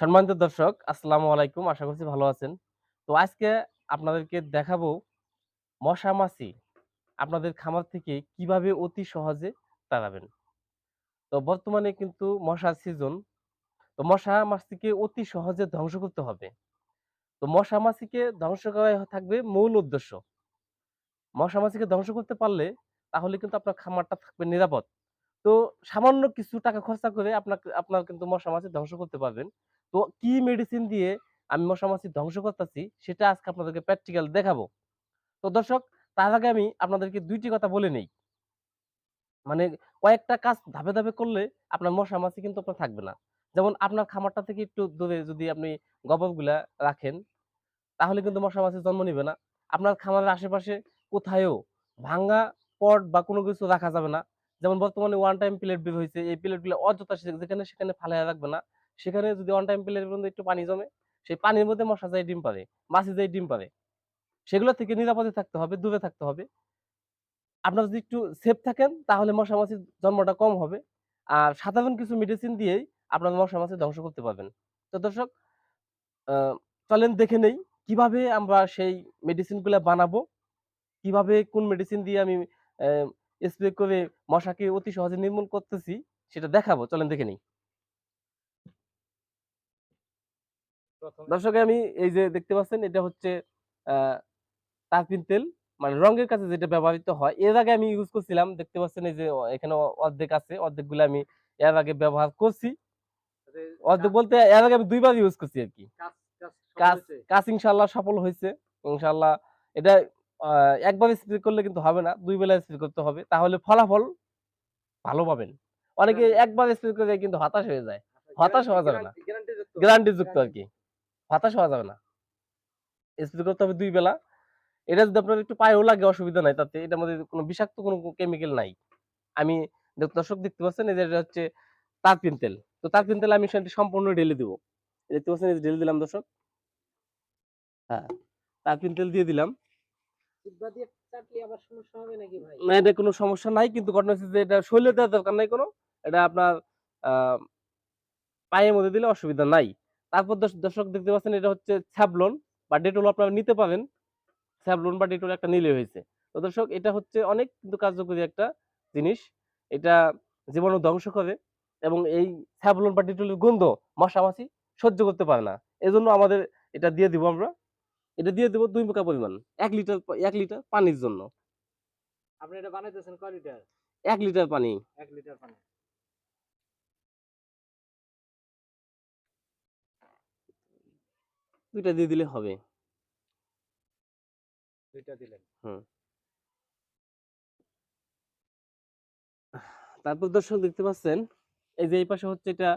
সম্মানিত দর্শক, আসসালামু আলাইকুম। আশা করছি ভালো আছেন। তো আজকে আপনাদেরকে দেখাবো মশা মাছি আপনাদের খামার থেকে কীভাবে অতি সহজে তাড়াবেন। তো বর্তমানে কিন্তু মশার সিজন তো মশা মাছিকে অতি সহজে ধ্বংস করতে হবে। তো মশা মাছিকে ধ্বংস করাই থাকবে মূল উদ্দেশ্য। মশা মাছিকে ধ্বংস করতে পারলে তাহলে কিন্তু আপনার খামারটা থাকবে নিরাপদ। তো সামান্য কিছু টাকা খরচা করে আপনার আপনার কিন্তু মশা মাছি ধ্বংস করতে পারবেন। তো কি মেডিসিন দিয়ে আমি মশা মাছি ধ্বংস করতেছি, সেটা আজকে আপনাদেরকে প্র্যাকটিক্যাল দেখাবো। তো দর্শক, তার আগে আমি আপনাদেরকে দুইটি কথা বলে নেই। মানে কয়েকটা কাজ ধাপে ধাপে করলে আপনার মশা মাছি কিন্তু আপনার থাকবে না। যেমন আপনার খামারটা থেকে একটু দূরে যদি আপনি গোবরগুলা রাখেন, তাহলে কিন্তু মশা মাছি জন্ম নিবে না। আপনার খামারের আশেপাশে কোথায়ও ভাঙ্গা পট বা কোনো কিছু রাখা যাবে না। যেমন বর্তমানে ওয়ান টাইম প্লেট বের হয়েছে এই প্লেটগুলো অযথা যেখানে সেখানে ফালাইয়া রাখবে না। সেখানে যদি ওয়ান টাইম প্লেটের মধ্যে একটু পানি জমে, সেই পানির মধ্যে মশা যায় ডিম পারে, মাছি যায় ডিম পারে, সেগুলো থেকে নিরাপদে থাকতে হবে, দূরে থাকতে হবে। আপনারা যদি একটু সেফ থাকেন, তাহলে মশা মাছির জন্মটা কম হবে। আর সাধারণ কিছু মেডিসিন দিয়েই আপনার মশা মাছি ধ্বংস করতে পারবেন। তো দর্শক চলেন দেখে নেই, কীভাবে আমরা সেই মেডিসিনগুলো বানাবো? কীভাবে, কোন মেডিসিন দিয়ে আমি স্প্রে করে মশাকে অতি সহজে নির্মূল করতেছি, সেটা দেখাবো। চলেন দেখে নিই। দর্শক আমি এই যে দেখতে পাচ্ছেন এটা হচ্ছে আহ, তেল মানে রঙের কাছে যেটা ব্যবহৃত হয় এর আগে আমি ইউজ করছিলাম দেখতে পাচ্ছেন এই যে এখানে অর্ধেক আছে অর্ধেকগুলো আমি এর আগে ব্যবহার করছি। অর্ধেক বলতে এর আগে আমি দুইবার ইউজ করছি আর কি। কাজ ইনশাল্লাহ সফল হয়েছে? ইনশাল্লাহ এটা আহ, একবার স্প্রে করলে কিন্তু হবে না দুই বেলা স্প্রে করতে হবে তাহলে ফলাফল ভালো পাবেন। অনেকে একবার স্প্রে করে কিন্তু হতাশ হয়ে যায়। হতাশ হওয়া যাবে না। গ্যারান্টি যুক্ত। আর কি। হতাশ হওয়া যাবে না। স্প্রে করতে হবে দুই বেলা। এটা যদি আপনার একটু পায়েও লাগে অসুবিধা নাই তাতে। এটার মধ্যে কোনো বিষাক্ত কোনো কেমিক্যাল নাই। আমি দর্শক দেখতে পাচ্ছেন এই যে এটা হচ্ছে তারপিন তেল। তো তারপিন তেল আমি সেটা সম্পূর্ণ ঢেলে দিব। দেখতে পাচ্ছেন ঢেলে দিলাম দর্শক। হ্যাঁ তারপিন তেল দিয়ে দিলাম। না এটা কোনো সমস্যা নাই কিন্তু ঘটনা হচ্ছে যে এটা শরীরে দেওয়ার দরকার নাই কোনো। এটা আপনার আহ, পায়ের মধ্যে দিলে অসুবিধা নাই। তারপর দর্শক দেখতে পাচ্ছেন এটা হচ্ছে স্যাবলন বা ডেটল আপনারা নিতে পারেন স্যাবলন বা ডেটল একটা নিলে হয়েছে। তো দর্শক এটা হচ্ছে অনেক কিন্তু কার্যকরী একটা জিনিস। এটা জীবাণু ধ্বংস করে এবং এই স্যাবলন বা ডেটলের গন্ধ মশা মাছি সহ্য করতে পারে না। এজন্য আমাদের এটা দিয়ে দিব আমরা। এটা দিয়ে দেবো দুই মুখা পরিমাণ এক লিটার এক লিটার পানির জন্য। আপনি এটা বানাইতেছেন কয় লিটার? এক লিটার পানি। এক লিটার পানি। দুইটা দিয়ে দিলে হবে। দুইটা দিলেন। তারপর দর্শক দেখতে পাচ্ছেন এই যে এই পাশে হচ্ছে এটা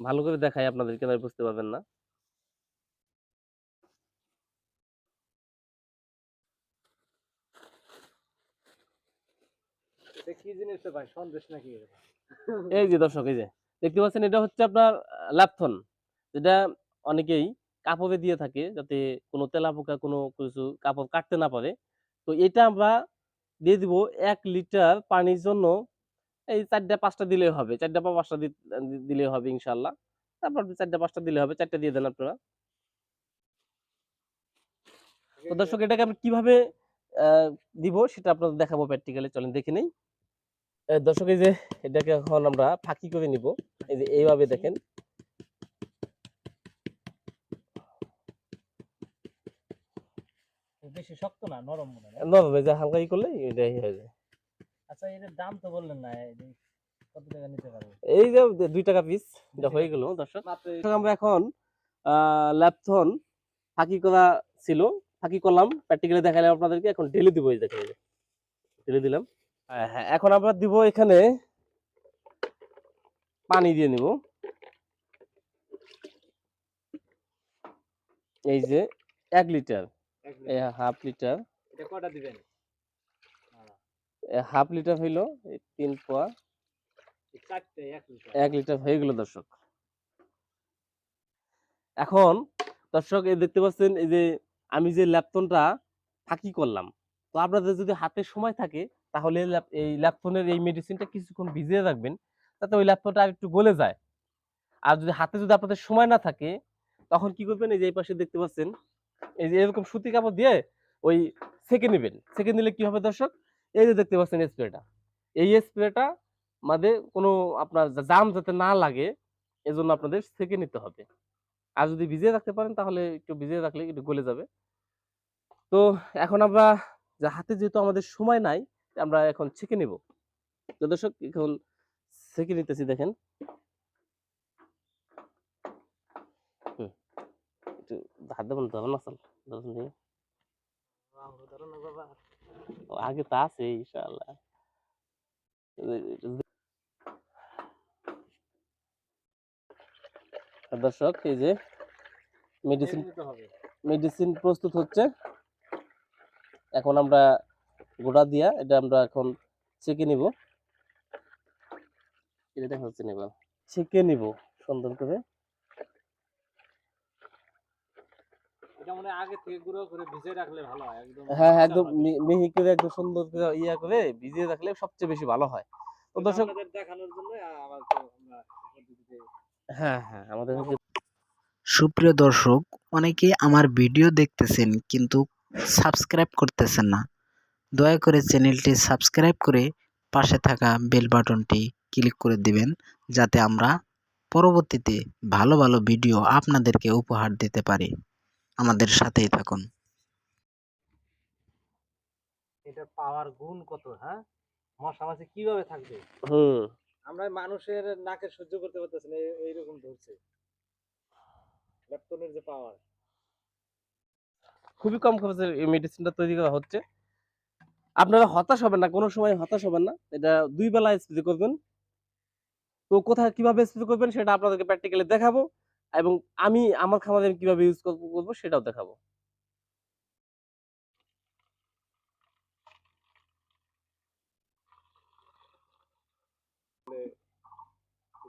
ভালো করে দেখাই আপনাদেরকে নয় বুঝতে পারবেন না। এই যে দর্শক এই যে দেখতে পাচ্ছেন এটা হচ্ছে আপনার ল্যাপথন যেটা অনেকেই কাপড়ে দিয়ে থাকে যাতে কোনো তেলাপোকা কোনো কিছু কাপড় কাটতে না পারে। তো এটা আমরা দিয়ে দিব এক লিটার পানির জন্য এই চারটা পাঁচটা দিলে হবে। চারটা বা পাঁচটা দিলে হবে ইনশাল্লাহ। তারপর চারটা পাঁচটা দিলে হবে চারটা দিয়ে দেন আপনারা। তো দর্শক এটাকে আমি কীভাবে আহ, দিব সেটা আপনাদের দেখাবো প্র্যাকটিক্যালি চলেন দেখে নেই। দর্শক এই যে এটাকে এখন আমরা ফাঁকি করে নিব। এই যে এইভাবে দেখেন। বেশি শক্ত না নরম মনে হয় নরম এই যে হালকা ই করলে এটাই হয়ে যায়। আচ্ছা এটার দাম তো বললেন না কত টাকা নিতে পারবে? এই যে দুই টাকা পিস এটা হয়ে গেল দর্শক। আমরা এখন ল্যাপথন ফাঁকি করা ছিল ফাঁকি করলাম প্র্যাকটিক্যালি দেখালাম আপনাদেরকে এখন ঢেলে দিব এই ঢেলে দিলাম। হ্যাঁ, হ্যাঁ এখন আমরা দিব এখানে পানি দিয়ে নিব। এই যে এক লিটার। এই। Half litre. এটা কয়টা দিবেন? হাফ লিটার হইল তিন পোয়া। এক লিটার। হয়ে গেল দর্শক। এখন দর্শক এই দেখতে পাচ্ছেন এই যে আমি যে ল্যাপটনটা ফাঁকি করলাম। তো আপনাদের যদি হাতে সময় থাকে তাহলে এই ল্যাপটনের এই মেডিসিনটা কিছুক্ষণ ভিজিয়ে রাখবেন যাতে ওই ল্যাপটনটা আর একটু গলে যায়। আর যদি হাতে যদি আপনাদের সময় না থাকে তখন কি করবেন এই যে এই পাশে দেখতে পাচ্ছেন এই যে এরকম সুতি কাপড় দিয়ে ওই সেকে নেবেন। সেকে নিলে কি হবে দর্শক? এই যে দেখতে পাচ্ছেন স্প্রেটা। এই স্প্রেটা মাঝে কোনো আপনার জাম যাতে না লাগে, এজন্য আপনাদের সেকে নিতে হবে। আর যদি ভিজিয়ে রাখতে পারেন তাহলে একটু ভিজিয়ে রাখলে একটু গলে যাবে। তো এখন আমরা যে হাতে যেহেতু আমাদের সময় নাই, আমরা এখন ছেঁকে নেব। তো দর্শক, এখন ছেঁকে নিতেছি দেখেন। একটু হাত দেবেন ধরেন আসল ধরেন দিয়ে আগে তো আছে ইনশাআল্লাহ। দর্শক এই যে মেডিসিন মেডিসিন প্রস্তুত হচ্ছে। এখন আমরা গোড়া দিয়া এটা আমরা এখন ছেঁকে নিব। এটা দেখা হচ্ছে নিব ছেঁকে নিব সুন্দর করে। এটা মানে আগে থেকে গুঁড়ো করে ভিজে রাখলে ভালো হয় একদম হ্যাঁ হ্যাঁ একদম মিহি করে একদম সুন্দর করে ইয়া করে ভিজিয়ে রাখলে সবচেয়ে বেশি ভালো হয়। তো দর্শক দেখানোর জন্য আমরা হ্যাঁ হ্যাঁ আমাদের সুপ্রিয় দর্শক অনেকে আমার ভিডিও দেখতেছেন কিন্তু সাবস্ক্রাইব করতেছেন না। দয়া করে চ্যানেলটি সাবস্ক্রাইব করে পাশে থাকা বেল বাটনটি ক্লিক করে দিবেন যাতে আমরা পরবর্তীতে ভালো ভালো ভিডিও আপনাদেরকে উপহার দিতে পারি। আমাদের সাথেই থাকুন। এটা পাওয়ার গুণ কত হ্যাঁ? মশা মাছি কীভাবে থাকবে? হুম। আমরা মানুষের নাকে সহ্য করতে পারতেছি না এইরকম ধরছে। ল্যাপটনের যে পাওয়ার খুবই কম খরচে এই মেডিসিনটা তৈরি করা হচ্ছে। আপনারা হতাশ হবেন না কোনো সময় হতাশ হবেন না। এটা দুই বেলা স্প্রে করবেন। তো কোথায় কীভাবে স্প্রে করবেন সেটা আপনাদেরকে প্র্যাকটিক্যালি দেখাবো। এবং আমি আমার খামারে কীভাবে ইউজ করব সেটাও দেখাবো।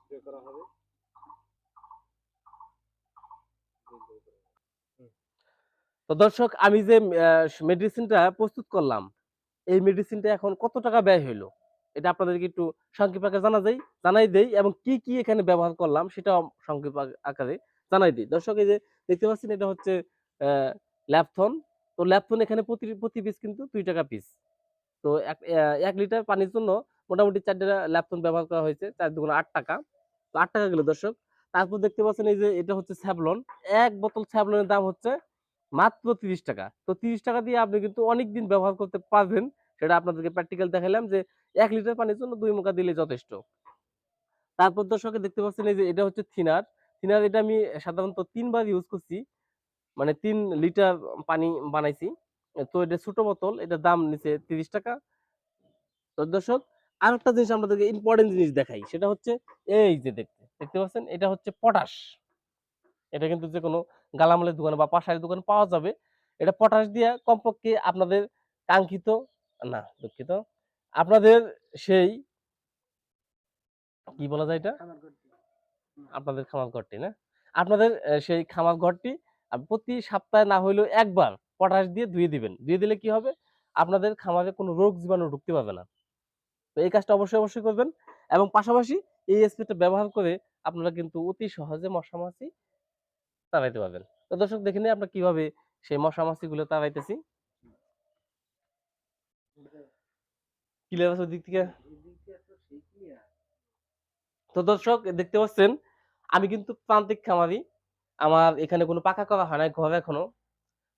স্প্রে করা হবে। তো দর্শক আমি যে মেডিসিনটা প্রস্তুত করলাম এই মেডিসিনটা এখন কত টাকা ব্যয় হইল? এটা আপনাদেরকে একটু সংক্ষেপ আকারে জানা যায় জানাই দেই এবং কি কি এখানে ব্যবহার করলাম সেটাও সংক্ষেপ আক- আকারে জানাই দিই। দর্শক, এই যে দেখতে পাচ্ছেন এটা হচ্ছে ল্যাপথন। তো ল্যাপথন এখানে প্রতি প্রতি পিস কিন্তু দুই টাকা পিস তো এক লিটার পানির জন্য মোটামুটি চারটা ল্যাপথন ব্যবহার করা হয়েছে, চার দুগুণ আট টাকা। তো আট টাকা গেল দর্শক। তারপর দেখতে পাচ্ছেন এই যে এটা হচ্ছে স্যাভলন। এক বোতল স্যাভলনের দাম হচ্ছে মাত্র তিরিশ টাকা। তো তিরিশ টাকা দিয়ে আপনি কিন্তু অনেক দিন ব্যবহার করতে পারবেন। সেটা আপনাদেরকে প্র্যাকটিক্যাল দেখালাম যে, এক লিটার পানির জন্য দুই মুখা দিলে যথেষ্ট। তারপর দর্শকে দেখতে পাচ্ছেন এই যে, এটা হচ্ছে থিনার। থিনার এটা আমি সাধারণত তিনবার ইউজ করছি। মানে তিন লিটার পানি বানাইছি। তো এটা ছোট বোতল এটার দাম নিচে তিরিশ টাকা। তো দর্শক আর একটা জিনিস আপনাদেরকে ইম্পর্টেন্ট জিনিস দেখাই, সেটা হচ্ছে এই যে দেখতে দেখতে পাচ্ছেন? এটা হচ্ছে পটাশ। এটা কিন্তু যে কোনো গালামালের দোকানে বা পাশারের দোকানে পাওয়া যাবে। এটা পটাশ দিয়ে কমপক্ষে আপনাদের কাঙ্ক্ষিত না দুঃখিত। আপনাদের সেই কি বলা যায় এটা? আপনাদের খামার ঘরটি না? আপনাদের সেই খামার ঘরটি প্রতি সপ্তাহে না হইলেও একবার পটাশ দিয়ে ধুয়ে দিবেন। ধুয়ে দিলে কি হবে? আপনাদের খামারে কোনো রোগ জীবাণু ঢুকতে পারবে না। তো এই কাজটা অবশ্যই অবশ্যই করবেন এবং পাশাপাশি এই স্প্রেটা ব্যবহার করে আপনারা কিন্তু অতি সহজে মশা মাছি তাড়াইতে পারবেন। তো দর্শক দেখে নিই আমরা কীভাবে সেই মশা মাছি গুলো তাড়াইতেছি। ক্লিয়ার আছে দিক থেকে? তো দর্শক দেখতে পাচ্ছেন আমি কিন্তু প্রান্তিক খামারি। আমার এখানে কোনো পাকা করা হয় না ঘর এখনও।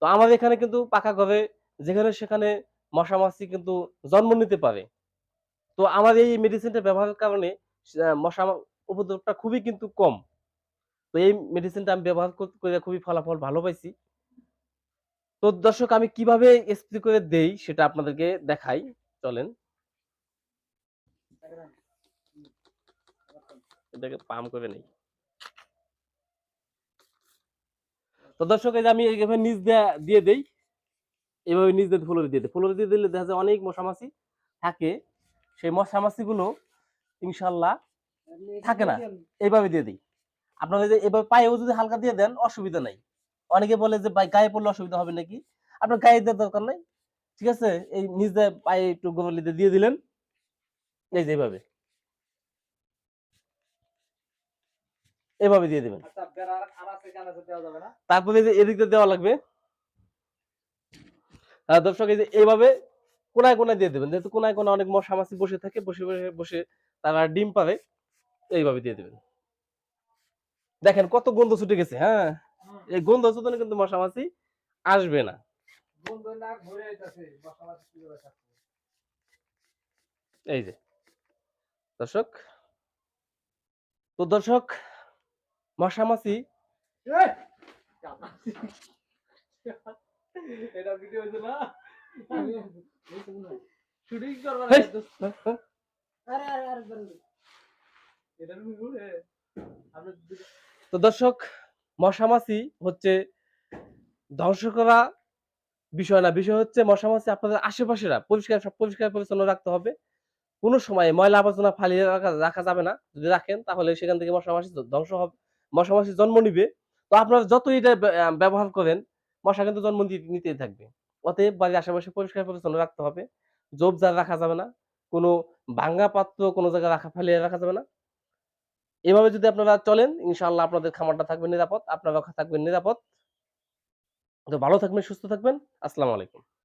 তো আমার এখানে কিন্তু পাকা ঘরে যেখানে সেখানে মশা মাছি কিন্তু জন্ম নিতে পারে। তো আমার এই মেডিসিনটা ব্যবহারের কারণে মশা উপদ্রবটা খুবই কিন্তু কম। তো এই মেডিসিনটা আমি ব্যবহার কর- করে খুবই ফলাফল ভালো পাইছি। তো দর্শক, আমি কীভাবে স্প্রে করে দেই সেটা আপনাদেরকে দেখাই। চলেন। এটাকে পাম করে নেই। তো দর্শক, এই যে আমি এইভাবে নিচ দিয়ে দেই। এইভাবে নিচ দিয়ে ফুলরে দিয়ে দিই। ফুলরে দিয়ে দিলে দেখা যায় অনেক মশামাছি থাকে। সেই মশামাছি গুলো ইনশাল্লাহ থাকে না। এইভাবে দিয়ে দিই। আপনারা যে এভাবে পায়েও যদি হালকা দিয়ে দেন, অসুবিধা নাই। অনেকে বলে যে ভাই গায়ে পড়লে অসুবিধা হবে নাকি? আপনার গায়ে দেওয়ার দরকার নাই। ঠিক আছে? এই নিজ পায়ে একটু গোবরলিতে দিয়ে দিলেন। এই যে এইভাবে এভাবে দিয়ে দিবেন। আচ্ছা তারপরে যে এদিকটা দেওয়া লাগবে। দর্শক এই যে এইভাবে কোনায় কোনায় দিয়ে দেবেন। যেহেতু কোনায় কোনায় অনেক মশা মাছি বসে থাকে বসে বসে বসে তারা ডিম পাবে এইভাবে দিয়ে দেবেন। দেখেন কত গন্ধ ছুটে গেছে হ্যাঁ? এই গন্ধ ছুটলে কিন্তু মশা মাছি আসবে না। এই যে দর্শক তো দর্শক মশা মাছি এটা ভিডিও হইছে না? শুটিং করবা হেই, আরে আরে আরে এটা তুমি ঘুরে আমরা দুটো- তো দর্শক মশা মাছি হচ্ছে ধ্বংস করা বিষয় না। বিষয় হচ্ছে মশামাছি আপনাদের আশেপাশেরা। পরিষ্কার, সব পরিষ্কার পরিচ্ছন্ন রাখতে হবে। কোনো সময় ময়লা আবর্জনা ফালিয়ে রাখা রাখা যাবে না। যদি রাখেন, তাহলে সেখান থেকে মশা মাছি ধ্বংস হবে মশা মাছি জন্ম নিবে। তো আপনারা যত এটা ব্যবহার করেন, মশা কিন্তু জন্ম নিতেই থাকবে। অতএব বাড়ির আশেপাশে পরিষ্কার পরিচ্ছন্ন রাখতে হবে। জোবজার রাখা যাবে না। কোনো ভাঙ্গা পাত্র কোনো জায়গায় রাখা, ফালিয়ে রাখা যাবে না। এভাবে যদি আপনারা চলেন, ইনশাআল্লাহ আপনাদের খামারটা থাকবে নিরাপদ আপনারা থাকবেন নিরাপদ। তো ভালো থাকবেন, সুস্থ থাকবেন। আসসালামু আলাইকুম।